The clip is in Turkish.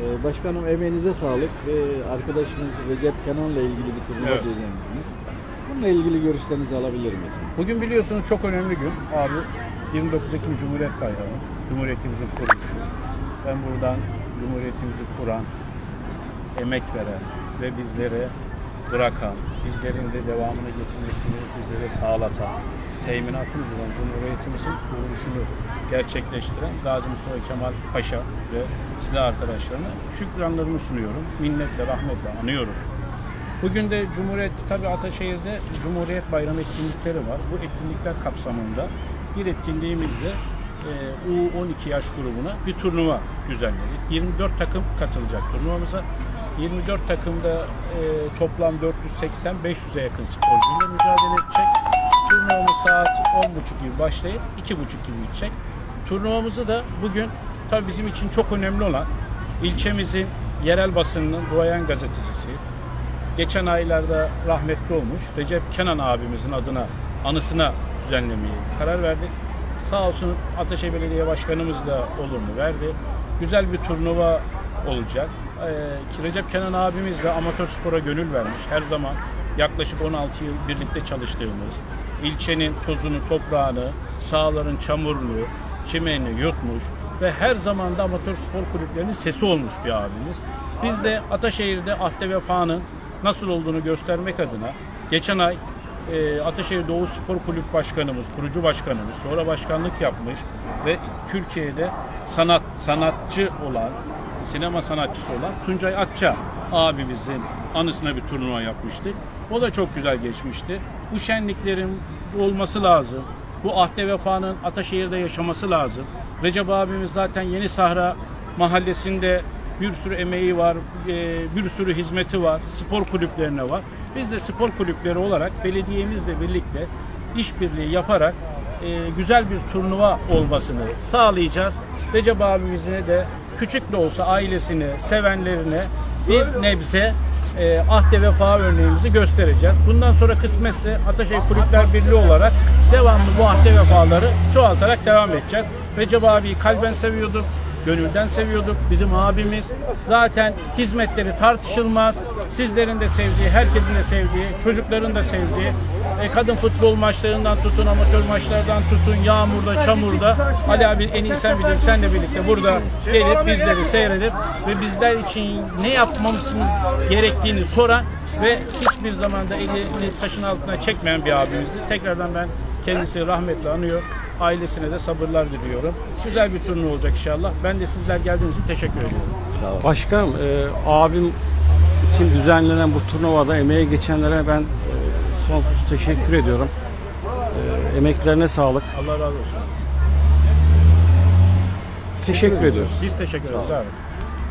Ee, başkanım emeğinize sağlık. Ee, arkadaşımız Recep Kenan'la ilgili bir turnuva Evet. düzenlediniz. Bununla ilgili görüşlerinizi alabilir miyiz? Bugün biliyorsunuz çok önemli gün. Abi 29 Ekim Cumhuriyet Bayramı. Cumhuriyetimizin kuruluşu. Ben buradan Cumhuriyetimizi kuran, emek veren ve bizlere bırakan, bizlerin de devamını getirmesini bizlere sağlatan, teminatımız olan Cumhuriyetimizin kuruluşunu gerçekleştiren Gazi Mustafa Kemal Paşa ve silah arkadaşlarına şükranlarımı sunuyorum. Minnetle, rahmetle anıyorum. Bugün de Cumhuriyet, tabi Ataşehir'de Cumhuriyet Bayramı etkinlikleri var. Bu etkinlikler kapsamında bir etkinliğimizde e, U12 yaş grubuna bir turnuva düzenledik. 24 takım katılacak turnuvamıza. 24 takımda e, toplam 480-500'e yakın sporcuyla mücadele edecek. Turnuvamız saat 10.30 gibi başlayıp 2.30 gibi bitecek. Turnuvamızı da bugün tabii bizim için çok önemli olan ilçemizin yerel basınının duayen gazetecisi, geçen aylarda rahmetli olmuş Recep Kenan abimizin adına anısına düzenlemeye karar verdik. Sağ olsun Ataşehir Belediye Başkanımız da olumlu verdi. Güzel bir turnuva olacak. Ee, Recep Kenan abimiz de amatör spora gönül vermiş. Her zaman yaklaşık 16 yıl birlikte çalıştığımız, ilçenin tozunu, toprağını, sahaların çamurluğu, çimenini yutmuş ve her zaman da amatör spor kulüplerinin sesi olmuş bir abimiz. Biz de Ataşehir'de Ahde Vefa'nın nasıl olduğunu göstermek adına geçen ay e, Ataşehir Doğu Spor Kulüp Başkanımız, kurucu başkanımız, sonra başkanlık yapmış ve Türkiye'de sanat sanatçı olan, sinema sanatçısı olan Tuncay Akça abimizin anısına bir turnuva yapmıştık. O da çok güzel geçmişti. Bu şenliklerin olması lazım. Bu ahde vefanın Ataşehir'de yaşaması lazım. Recep abimiz zaten Yeni Sahra mahallesinde bir sürü emeği var, e, bir sürü hizmeti var, spor kulüplerine var. Biz de spor kulüpleri olarak belediyemizle birlikte işbirliği yaparak e, güzel bir turnuva olmasını sağlayacağız. Recep abimize de küçük de olsa ailesine, sevenlerine bir nebze e, ahde vefa örneğimizi göstereceğiz. Bundan sonra kısmetse Ataşehir Kulüpler Birliği olarak devamlı bu ahde vefaları çoğaltarak devam edeceğiz. Recep abiyi kalben seviyorduk, gönülden seviyorduk. Bizim abimiz zaten hizmetleri tartışılmaz. Sizlerin de sevdiği, herkesin de sevdiği, çocukların da sevdiği, e, kadın futbol maçlarından tutun, amatör maçlardan tutun, yağmurda, çamurda. Ali abi en iyi sen bilirsin, senle birlikte burada gelip bizleri seyredip ve bizler için ne yapmamız gerektiğini soran ve hiçbir zamanda elini taşın altına çekmeyen bir abimizdi. Tekrardan ben kendisi rahmetle anıyor. Ailesine de sabırlar diliyorum. Güzel bir turnuva olacak inşallah. Ben de sizler geldiğiniz için teşekkür ediyorum. Sağ olun. Başkanım, e, abim için düzenlenen bu turnuvada emeğe geçenlere ben e, sonsuz teşekkür ediyorum. E, emeklerine sağlık. Allah razı olsun. Teşekkür ediyoruz. Biz teşekkür ederiz abi.